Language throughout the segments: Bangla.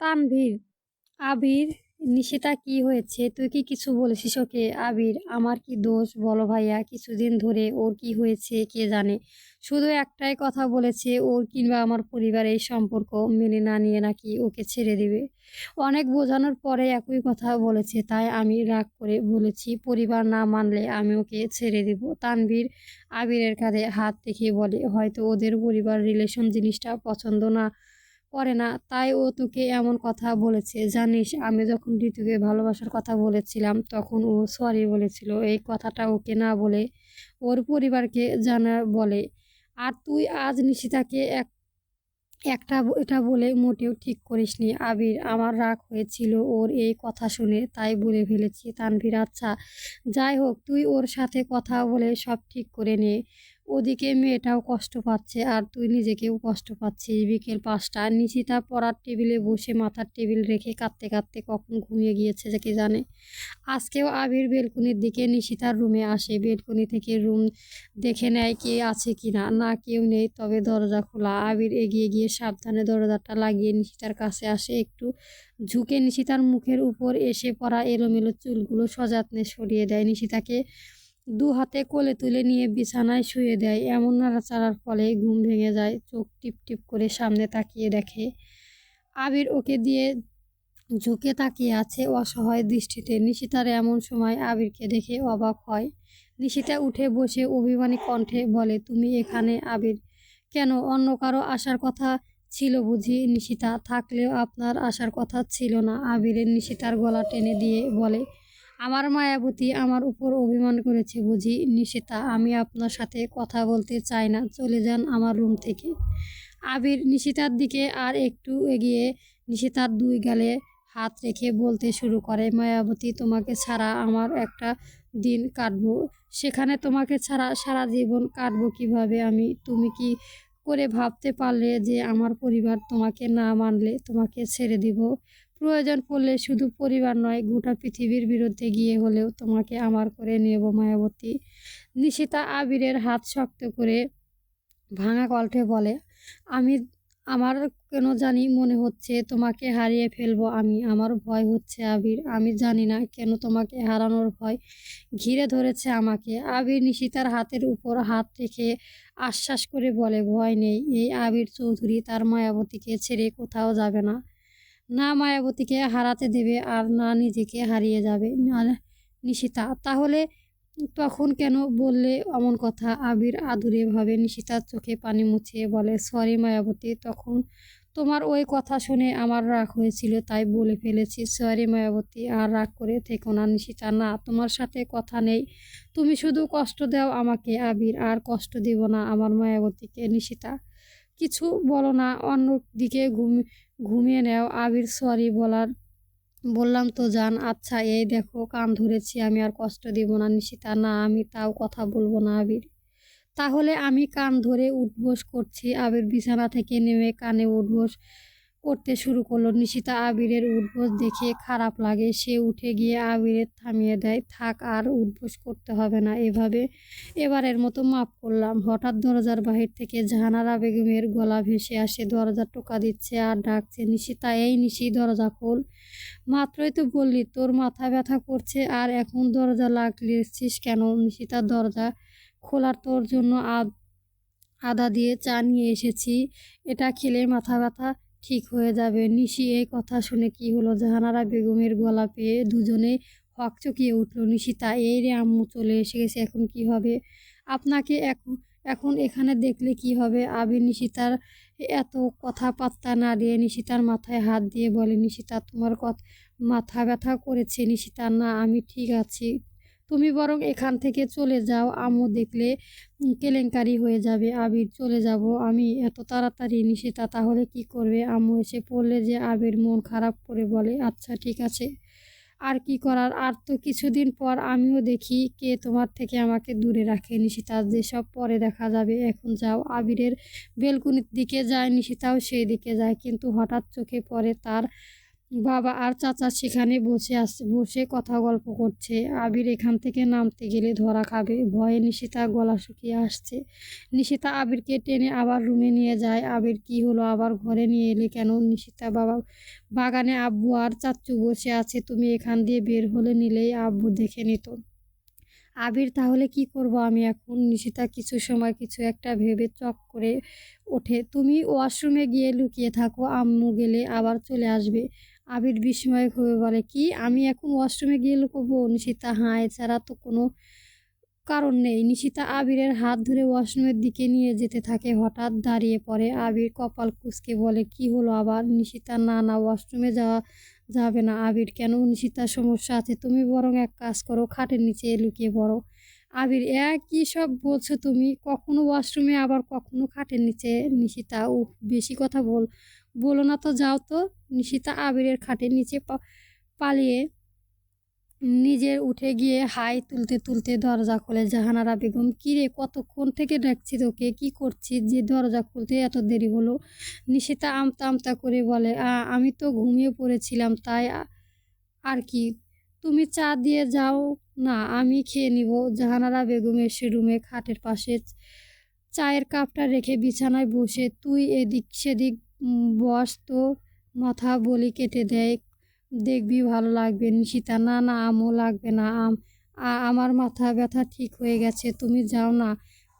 তানভীর, আবির, নিশিতা কি হয়েছে? তুই কি কিছু বলেছিস ওকে? আবির, আমার কি দোষ? বলো ভাইয়া, কিছুদিন ধরে ওর কি হয়েছে কে জানে? শুধু একটাই কথা বলেছে, ওর কিংবা আমার পরিবারের সম্পর্ক মেনে না নিয়ে নাকি ওকে ছেড়ে দিবে। অনেক বোঝানোর পরে একই কথা বলেছে, তাই আমি রাগ করে বলেছি, পরিবার না মানলে আমি ওকে ছেড়ে দিব। তানভীর আবিরের কাঁধে হাত রেখে বলে, হয়তো ওদের পরিবার রিলেশন জিনিসটা পছন্দ না করে না। তাই ও তোকে এমন কথা বলেছে, জানিস? আমি যখন ঋতুকে ভালোবাসার কথা বলেছিলাম, তখন ও সরি বলেছিল। এই কথাটা ওকে না বলে ওর পরিবারকে জানা বলে। আর তুই আজ নিশিতাকে এক, একটা এটা বলে মোটেও ঠিক করিসনি। আবির, আমার রাগ হয়েছিল ওর এই কথা শুনে, তাই বলে ফেলেছি তানভীর। আচ্ছা যাই হোক, তুই ওর সাথে কথা বলে সব ঠিক করে নে। ওদিকে মেয়েটাও কষ্ট পাচ্ছে আর তুই নিজেকেও কষ্ট পাচ্ছিস। বিকেল পাঁচটা নিশিতা পড়ার টেবিলে বসে মাথার টেবিল রেখে কাঁদতে কাঁদতে কখন ঘুমিয়ে গিয়েছে যে কে জানে। আজকেও আবির বেলকুনির দিকে নিশিতার রুমে আসে। বেলকুনি থেকে রুম দেখে নেয় কে আছে কিনা না কেউ নেই, তবে দরজা খোলা। আবির এগিয়ে গিয়ে সাবধানে দরজাটা লাগিয়ে নিশিতার কাছে আসে। একটু ঝুঁকে নিশিতার মুখের উপর এসে পড়া এলোমেলো চুলগুলো সযত্নে সরিয়ে দেয়। নিশিতাকে দু হাতে কোলে তুলে নিয়ে বিছানায় শুয়ে দেয়। এমন নাড়াচাড়ার ফলে ঘুম ভেঙে যায়, চোখ টিপ টিপ করে সামনে তাকিয়ে দেখে। আবির ওকে দিয়ে ঝুঁকে তাকিয়ে আছে অসহায় দৃষ্টিতে। নিশিতার এমন সময় আবিরকে দেখে অবাক হয়। নিশিতা উঠে বসে অভিমানী কণ্ঠে বলে, তুমি এখানে আবির? কেন? অন্য কারও আসার কথা ছিল বুঝি? নিশিতা, থাকলেও আপনার আসার কথা ছিল না। আবিরের নিশিতার গলা টেনে দিয়ে বলে আমার মায়াবতী আমার উপর অভিমান করেছে বুঝি নিশিতা। আমি আপনার সাথে কথা বলতে চাই না, চলে যান আমার রুম থেকে। আবির নিশিতার দিকে আর একটু এগিয়ে নিশিতার দুই গালে হাত রেখে বলতে শুরু করে, মায়াবতী, তোমাকে ছাড়া আমার একটা দিন কাটবো। সেখানে তোমাকে ছাড়া সারা জীবন কাটবো কীভাবে? আমি, তুমি কি করে ভাবতে পারলে যে আমার পরিবার তোমাকে না মানলে? তোমাকে ছেড়ে দিব। প্রয়োজন পড়লে শুধু পরিবার নয়, গোটা পৃথিবীর বিরুদ্ধে গিয়ে হলেও তোমাকে আমার করে নেব মায়াবতী। নিশিতা আবিরের হাত শক্ত করে ভাঙা কণ্ঠে বলে, আমি, আমার কেন জানি মনে হচ্ছে তোমাকে হারিয়ে ফেলব আমি, আমার ভয় হচ্ছে আবির, আমি জানি না কেন তোমাকে হারানোর ভয় ঘিরে ধরেছে আমাকে। আবির নিশিতার হাতের উপর হাত রেখে আশ্বাস করে বলে, ভয় নেই, এই আবির চৌধুরী তার মায়াবতীকে ছেড়ে কোথাও যাবে না। না মায়াবতীকে হারাতে দেবে আর না নিজেকে হারিয়ে যাবে। নিশিতা, তাহলে তখন কেন বললে অমন কথা? আবির আদুরে ভাবে নিশিতার চোখে পানি মুছিয়ে বলে, সরি মায়াবতী, তখন তোমার ওই কথা শুনে আমার রাগ হয়েছিল, তাই বলে ফেলেছি। সরি মায়াবতী, আর রাগ করে থেকো না নিশিতা। না, তোমার সাথে কথা নেই। তুমি শুধু কষ্ট দাও আমাকে, আবির, আর কষ্ট দিব না আমার মায়াবতীকে, নিশিতা। কিছু বলো না অন্য দিকে ঘুম, ঘুমিয়ে নেও। আবির সরি বলার, বললাম তো, জান। আচ্ছা এই দেখো, কান ধরেছি, আমি আর কষ্ট দিব না, নিশিতা। না, আমি তাও কথা বলব না, আবির। তাহলে আমি কান ধরে উঠবোস করছি। আবির বিছানা থেকে নেমে কানে উঠবোস। করতে শুরু করল। নিশিতা আবিরের উঠবোস দেখে খারাপ লাগে। সে উঠে গিয়ে আবিরের থামিয়ে দেয়, থাক, আর উঠবোস করতে হবে না। এভাবে এবারের মতো মাফ করলাম। হঠাৎ দরজার বাহির থেকে জাহানারা বেগমের গলা ভেসে আসে। দরজা টোকা দিচ্ছে আর ডাকছে, নিশিতা, এই নিশি, দরজা খোল। মাত্রই তো বললি, তোর মাথা ব্যথা করছে, আর এখন দরজা লাগলিয়েছিস কেন? নিশিতার দরজা খোলার তোর জন্য আদা দিয়ে চা নিয়ে এসেছি। এটা খেলে মাথা ব্যথা ঠিক হয়ে যাবে। নিশি এই কথা শুনে কি হলো জাহানারা বেগমের গলা পেয়ে দুজনে হকচকিয়ে উঠল। নিশিতা এই রে আম্মু চলে এসে গেছে, এখন কি হবে? আপনাকে এখন এখন এখানে দেখলে কি হবে? আবির নিশিতার এত কথা পাত্তা না দিয়ে নিশিতার মাথায় হাত দিয়ে বলে নিশিতা তোমার কথা মাথা ব্যথা করেছে? নিশিতা না, আমি ঠিক আছি। তুমি বরং এখান থেকে চলে যাও, আম্মু দেখলে কেলেঙ্কারি হয়ে যাবে। আবির, চলে যাব আমি। এত তাড়াতাড়ি নিশিতা তাহলে কি করবে? আম্মু এসে পড়লে যে আবির মন খারাপ করে বলে আচ্ছা ঠিক আছে। আর কি করার? আর তো কিছুদিন পর আমিও দেখি কে তোমার থেকে আমাকে দূরে রাখে। নিশিতা, যেসব পরে দেখা যাবে, এখন যাও। আবিরের বেলকুনির দিকে যায়, নিশিতাও সেই দিকে যায়। কিন্তু হঠাৎ চোখে পড়ে তার বাবা আর চাচা সেখানে বসে আছে বসে কথা গল্প করছে। আবির এখান থেকে নামতে গেলে ধরা খাবে। ভয়ে নিশিতা গলা শুকিয়ে আসছে। নিশিতা আবিরকে টেনে আবার রুমে নিয়ে যায়। আবির কি হলো আবার ঘরে নিয়ে এলে কেন? নিশিতা বাবা, বাগানে আব্বু আর চাচ্চু বসে আছে। তুমি এখান দিয়ে বের হলে নিলেই আব্বু দেখে নিত। আবির, তাহলে কি করব আমি এখন? নিশিতা কিছু সময় কিছু একটা ভেবে চক করে ওঠে। তুমি ওয়াশরুমে গিয়ে লুকিয়ে থাকো। আম্মু গেলে আবার চলে আসবে। আবির বিস্ময় হয়ে বলে, কি? আমি এখন ওয়াশরুমে গিয়ে লুকোবো? নিশিতা, হাঁ, এছাড়া তো কোনো কারণ নেই। নিশিতা আবিরের হাত ধরে ওয়াশরুমের দিকে নিয়ে যেতে থাকে। হঠাৎ দাঁড়িয়ে পড়ে আবির কপাল কুচকে বলে, কি হলো আবার? নিশিতা, না না, ওয়াশরুমে যাওয়া যাবে না আবির। কেন নিশিতার সমস্যা আছে। তুমি বরং এক কাজ করো, খাটের নিচে লুকিয়ে পড়ো। আবির এ কী সব বলছো তুমি? কখনো ওয়াশরুমে, আবার কখনো খাটের নিচে? নিশিতা ও বেশি কথা বল। বলো না তো যাও তো। নিশিতা আবিরের খাটের নিচে পালিয়ে নিজের উঠে গিয়ে হাই তুলতে তুলতে দরজা খোলে। জাহানারা বেগম কিরে কতক্ষণ থেকে ডাকছি তোকে? কি করছি যে দরজা খুলতে এত দেরি হলো? নিশিতা আমতা আমতা করে বলে "আ, আমি তো ঘুমিয়ে পড়েছিলাম তাই আর কি। তুমি চা দিয়ে যাও না আমি খেয়ে নিব। জাহানারা বেগম এসে রুমে খাটের পাশে চায়ের কাপটা রেখে বিছানায় বসে তুই এদিক সেদিক বস তো মাথা বলি কেটে দেয়। দেখবি ভালো লাগবে নিশিতা না না, আমও লাগবে না, আম। আমার মাথা ব্যথা ঠিক হয়ে গেছে, তুমি যাও না।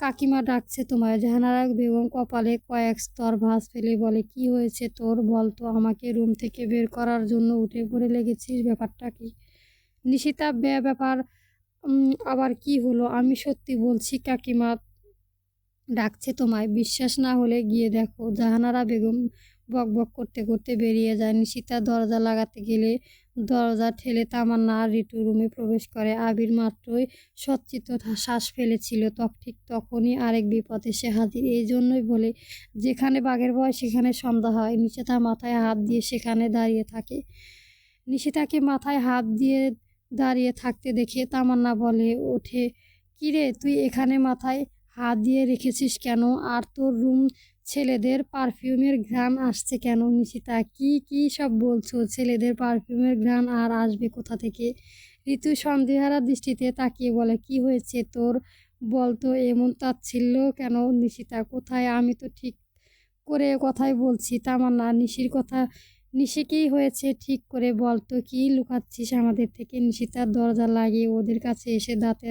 কাকিমা ডাকছে তোমায় জাহানারা বেগম কপালে কয়েক স্তর ভাঁজ ফেলে বলে, কি হয়েছে তোর? বল তো আমাকে রুম থেকে বের করার জন্য উঠে পড়ে লেগেছিস, ব্যাপারটা কি? নিশিতা ব্যাপার আবার কি হলো? আমি সত্যি বলছি, কাকিমা ডাকছে তোমায়। বিশ্বাস না হলে গিয়ে দেখো, জাহানারা বেগম বক বক করতে করতে বেরিয়ে যায়। নিশিতা দরজা লাগাতে গেলে দরজা ঠেলে তামান্না আর রিতু রুমে প্রবেশ করে। আবির মাত্রই সচ্চিত শ্বাস ফেলেছিল। তখ ঠিক তখনই আরেক বিপদ এসে হাজির। এই জন্যই বলে, যেখানে বাঘের ভয় সেখানে সন্ধ্যা হয়। নিশিতা মাথায় হাত দিয়ে সেখানে দাঁড়িয়ে থাকে। নিশিতাকে মাথায় হাত দিয়ে দাঁড়িয়ে থাকতে দেখে তামান্না বলে, ওঠে। কিরে তুই এখানে মাথায় হাত দিয়ে রেখেছিস কেন? আর তোর রুম ছেলেদের পারফিউমের ঘ্রাণ আসছে কেন? নিশিতা, কি কি সব বলছো? ছেলেদের পারফিউমের ঘ্রাণ আর আসবে কোথা থেকে? ঋতু সন্দেহারা দৃষ্টিতে তাকিয়ে বলে, কি হয়েছে তোর? বলতো এমন তাচ্ছিল্য কেন নিশিতা? কোথায়? আমি তো ঠিক করে কথাই বলছি, তামান্না। নিশির কথা, নিশিকেই হয়েছে ঠিক করে। বলতো কি লুকাচ্ছিস আমাদের থেকে? নিশিতার দরজা লাগিয়ে ওদের কাছে এসে দাঁতে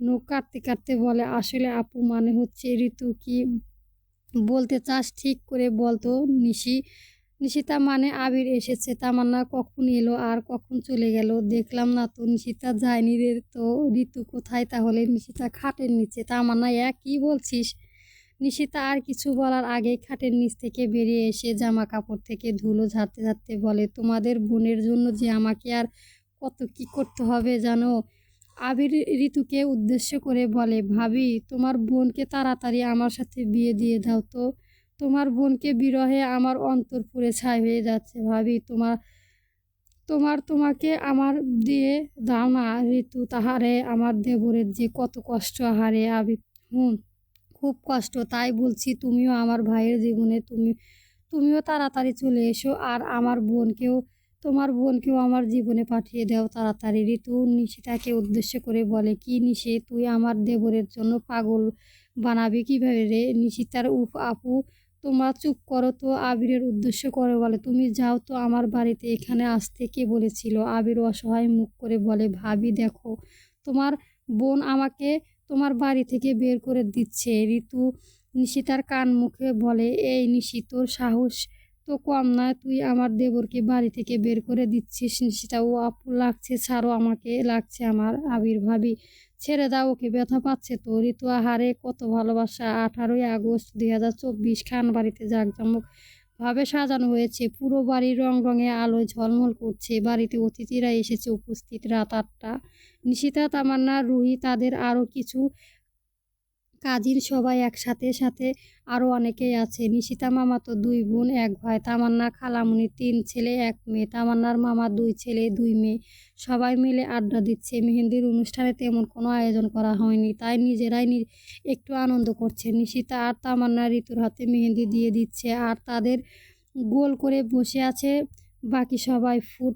নখ কাটতে কাটতে বলে, আসলে আপু মানে হচ্ছে ঋতু কি বলতে চাস? ঠিক করে বলতো নিশি। নিশিতা মানে আবির এসেছে, তামান্না কখন এলো আর কখন চলে গেল? দেখলাম না তো, নিশিতা যায়নি রে তো, ঋতু কোথায় তাহলে? নিশিতা খাটের নিচে, তামান্না এক কী বলছিস? নিশিতা আর কিছু বলার আগে খাটের নিচ থেকে বেরিয়ে এসে জামা কাপড় থেকে ধুলো ঝাড়তে ঝাড়তে বলে, তোমাদের বোনের জন্য যে আমাকে আর কত কি করতে হবে জানো? আবির ঋতুকে উদ্দেশ্য করে বলে, ভাবি, তোমার বোনকে তাড়াতাড়ি আমার সাথে বিয়ে দিয়ে দাও তো। তোমার বোনকে বিরহে আমার অন্তর পুড়ে ছাই হয়ে যাচ্ছে। ভাবি, তোমার তোমার তোমাকে আমার দিয়ে দাও না, ঋতু, তাহারে আমার দেবরের যে কত কষ্ট। হারে আবি হুম, খুব কষ্ট। তাই বলছি, তুমিও আমার ভাইয়ের জীবনে তুমি, তুমিও তাড়াতাড়ি চলে এসো, আর আমার বোনকেও তোমার বোনকেও আমার জীবনে পাঠিয়ে দাও তাড়াতাড়ি। ঋতু নিশিতাকে উদ্দেশ্য করে বলে, কি নিশে তুই আমার দেবরের জন্য পাগল বানাবি কীভাবে রে? নিশিতার উফ, আপু, তোমরা চুপ করো তো, আবিরের উদ্দেশ্য করে বলে, তুমি যাও তো আমার বাড়িতে, এখানে আসতে কে বলেছিল? আবির অসহায় মুখ করে বলে, ভাবি, দেখো, তোমার বোন আমাকে তোমার বাড়ি থেকে বের করে দিচ্ছে। ঋতু নিশিতার কান মুখে বলে, এই নিশি, তোর সাহস তো কম না, তুই আমার দেবরকে বাড়ি থেকে বের করে দিচ্ছিস নিশিতা ও আপু, লাগছে, ছাড়ো আমাকে, লাগছে আমার আবির ভাবি। ছেড়ে দাও, ওকে ব্যথা পাচ্ছে তো ঋতু আহারে, কত ভালোবাসা। আঠারোই আগস্ট দুই হাজার চব্বিশ খান বাড়িতে জাঁকজমক ভাবে সাজানো হয়েছে। পুরো বাড়ির রং রঙে আলোয় ঝলমল করছে। বাড়িতে অতিথিরা এসেছে, উপস্থিত। রাত আটটা। নিশিতা, তামান্না, রুহি, তাদের আরও কিছু কাজিন সবাই একসাথে, সাথে আরও অনেকেই আছে। নিশিতা মামা তো দুই বোন, এক ভাই, তামান্না, খালামুনি তিন ছেলে, এক মেয়ে। তামান্নার মামা দুই ছেলে, দুই মেয়ে। সবাই মিলে আড্ডা দিচ্ছে। মেহেন্দির অনুষ্ঠানে তেমন কোনো আয়োজন করা হয়নি, তাই নিজেরাই একটু আনন্দ করছে। নিশিতা আর তামান্না ঋতুর হাতে মেহেন্দি দিয়ে দিচ্ছে আর তাদের গোল করে বসে আছে। বাকি সবাই ফুট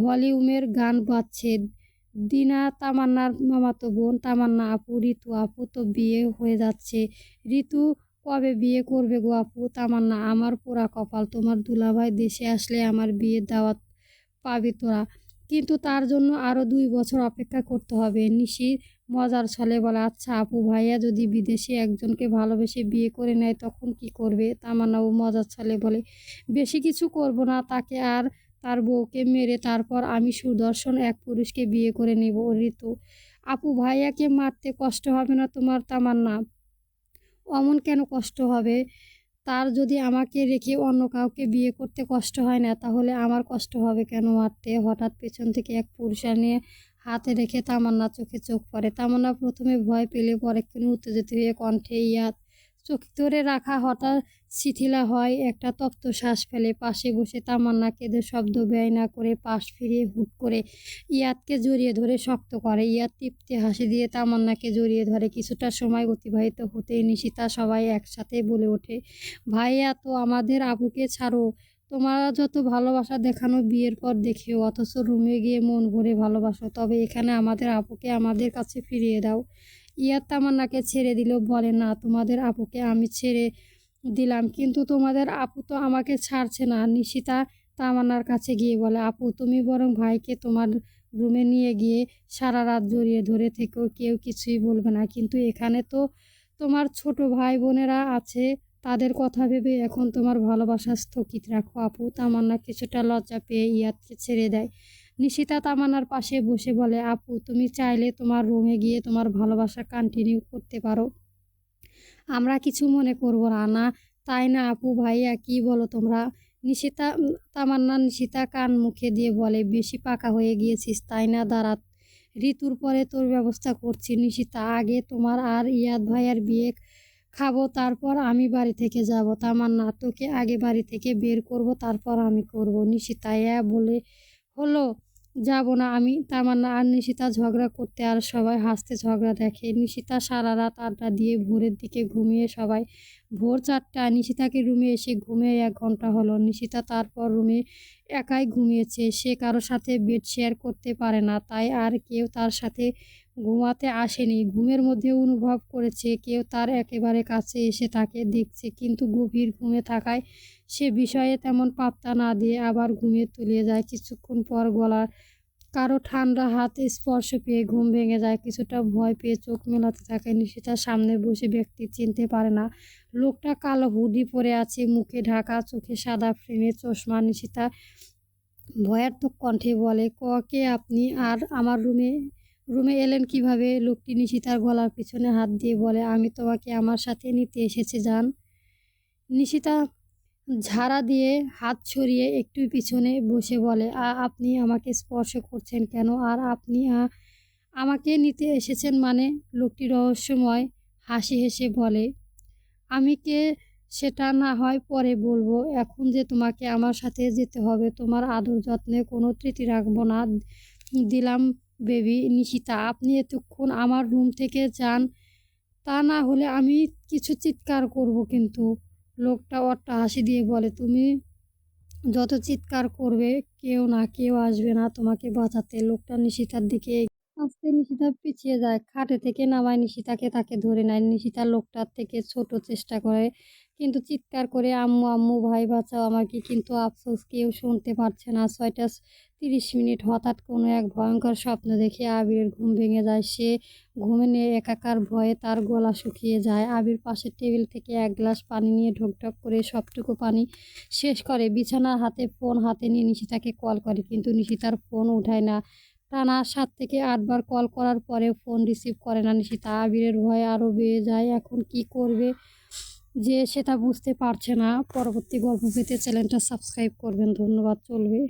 ভলিউমের গান বাজছে। দিনা তামান্নার মামাতো বোন তামান্না আপু, ঋতু আপু তো বিয়ে হয়ে যাচ্ছে। ঋতু কবে বিয়ে করবে গো আপু? তামান্না, আমার পোড়া কপাল তোমার দুলাভাই দেশে আসলে আমার বিয়ের দাওয়াত পাবি তোরা। কিন্তু তার জন্য আরও দুই বছর অপেক্ষা করতে হবে। নিশি মজার ছলে বলে আচ্ছা আপু, ভাইয়া যদি বিদেশে একজনকে ভালোবেসে বিয়ে করে নেয় তখন কি করবে? তামান্না ও মজার ছলে বলে, বেশি কিছু করব না, তাকে আর তার বউকে মেরে তারপর আমি সুদর্শন এক পুরুষকে বিয়ে করে নেব, ঋতু। আপু, ভাইয়াকে মারতে কষ্ট হবে না তোমার তামান্না? অমন কেন কষ্ট হবে? তার যদি আমাকে রেখে অন্য কাউকে বিয়ে করতে কষ্ট হয় না, তাহলে আমার কষ্ট হবে কেন মারতে? হঠাৎ পেছন থেকে এক পুরুষা নিয়ে হাতে রেখে তামান্না চোখে চোখ পড়ে। তামান্না প্রথমে ভয় পেলে পরেক্ষণে উত্তেজিত হয়ে কণ্ঠে ইয়াদ চোখ ধরে রাখা হঠাৎ শিথিলা হয়। একটা তপ্ত শ্বাস ফেলে পাশে বসে তামান্না কেঁদে শব্দ ব্যয় না করে পাশ ফিরিয়ে হুট করে ইয়াদকে জড়িয়ে ধরে শক্ত করে। ইয়াদ তৃপ্তি হাসি দিয়ে তামান্নাকে জড়িয়ে ধরে। কিছুটা সময় অতিবাহিত হতেই নিশিতা সবাই একসাথে বলে ওঠে, ভাইয়া, তো আমাদের আবুকে ছাড়ো। তোমরা যত ভালোবাসা দেখানো বিয়ের পর দেখেও, অথচ রুমে গিয়ে মন ভরে ভালোবাসো। তবে এখানে আমাদের আপুকে আমাদের কাছে ফিরিয়ে দাও। ইয়াদ তামান্নাকে ছেড়ে দিল, বলে, না, তোমাদের আপুকে আমি ছেড়ে দিলাম, কিন্তু তোমাদের আপু তো আমাকে ছাড়ছে না। নিশিতা তামান্নার কাছে গিয়ে বলে, আপু, তুমি বরং ভাইকে তোমার রুমে নিয়ে গিয়ে সারা রাত জড়িয়ে ধরে থেকেও কেউ কিছুই বলবে না, কিন্তু এখানে তো তোমার ছোট ভাই বোনেরা আছে, তাদের কথা ভেবে এখন তোমার ভালোবাসা স্থগিত রাখো। আপু তামান্না কিছুটা লজ্জা পেয়ে ইয়াদকে ছেড়ে দেয়। নিশিতা তামান্নার পাশে বসে বলে, আপু, তুমি চাইলে তোমার রুমে গিয়ে তোমার ভালোবাসা কন্টিনিউ করতে পারো। আমরা কিছু মনে করব না না, তাই না আপু ভাইয়া, কি বলো তোমরা? নিশিতা, তামান্না নিশিতা কান মুখে দিয়ে বলে, বেশি পাকা হয়ে গিয়েছিস, তাই না? দাঁড়া, ঋতুর পরে তোর ব্যবস্থা করছি। নিশিতা, আগে তোমার আর ইয়াদ ভাইয়ার বিয়ে খাব, তারপর আমি বাড়ি থেকে যাব। তামান্না, তোকে আগে বাড়ি থেকে বের করব, তারপর আমি করব। নিশিতা বলে, হলো যাব না আমি। তামান্না আর নিশিতা ঝগড়া করতে আর সবাই হাসতে ঝগড়া দেখে। নিশিতা সারা রাত আড্ডা দিয়ে ভোরের দিকে ঘুমিয়ে সবাই ভোর চারটা নিশিতাকে রুমে এসে ঘুমিয়ে এক ঘণ্টা হলো। নিশিতা তারপর রুমে একাই ঘুমিয়েছে। সে কারোর সাথে বেড শেয়ার করতে পারে না। তাই আর কেউ তার সাথে ঘুমাতে আসেনি। ঘুমের মধ্যে অনুভব করেছে। কেউ তার একেবারে কাছে এসে তাকে দেখছে। কিন্তু গভীর ঘুমে থাকায় সে বিষয়ে তেমন পাত্তা না দিয়ে আবার ঘুমিয়ে তুলিয়ে যায়। কিছুক্ষণ পর গলার কারও ঠান্ডা হাত স্পর্শ পেয়ে ঘুম ভেঙে যায়, কিছুটা ভয় পেয়ে চোখ মেলাতে থাকে। নিশিতার সামনে বসে ব্যক্তি চিনতে পারে না। লোকটা কালো হুডি পরে আছে, মুখে ঢাকা, চোখে সাদা ফ্রেমে চশমা। নিশিতা ভয়ার্থক কণ্ঠে বলে, ক, কে আপনি? আর আমার রুমে রুমে এলেন কীভাবে? লোকটি নিশিতার গলার পিছনে হাত দিয়ে বলে, আমি তোমাকে আমার সাথে নিতে এসেছি যান নিশিতা ঝাড়া দিয়ে হাত ছড়িয়ে একটু পিছনে বসে বলে আপনি আমাকে স্পর্শ করছেন কেন? আর আপনি আমাকে নিতে এসেছেন মানে? লোকটি রহস্যময় হাসি হেসে বলে, আমি কে? সেটা না হয় পরে বলব। এখন যে তোমাকে আমার সাথে যেতে হবে, তোমার আদর যত্নে কোনো তৃতি রাখব না। দিলাম, বেবি, নিশিতা, আপনি এতক্ষণ আমার রুম থেকে যান। তা না হলে আমি কিছু চিৎকার করব কিন্তু। লোকটা অট্টা হাসি দিয়ে বলে, তুমি যত চিৎকার করবে, কেউ না, কেউ আসবে না তোমাকে বাঁচাতে। লোকটা নিশিতার দিকে আস্তে নিশিতা পিছিয়ে যায়। খাটে থেকে নামায় নিশিতাকে, তাকে ধরে নেয়। নিশিতা লোকটার থেকে ছোট চেষ্টা করে কিন্তু চিৎকার করে, আম্মু আম্মু ভাই বাঁচাও আমাকে, কিন্তু আফসোস কেউ শুনতে পারছে না। ছয়টা তিরিশ মিনিট হঠাৎ কোনো এক ভয়ঙ্কর স্বপ্ন দেখে আবিরের ঘুম ভেঙে যায়। সে ঘুমে নিয়ে একাকার ভয়ে তার গলা শুকিয়ে যায়। আবির পাশের টেবিল থেকে এক গ্লাস পানি নিয়ে ঢকঢক করে সবটুকু পানি শেষ করে। বিছানার হাতে ফোন হাতে নিয়ে নিশিতাকে কল করে, কিন্তু নিশিতার ফোন উঠায় না। টানা সাত থেকে আটবার কল করার পরে ফোন রিসিভ করে না নিশিতা। আবিরের ভয় আরও বেড়ে যায়। এখন কি করবে? যে সেটা বুঝতে পারছে না পরবর্তী গল্প পেতে চ্যানেলটা সাবস্ক্রাইব করবেন। ধন্যবাদ চলবে।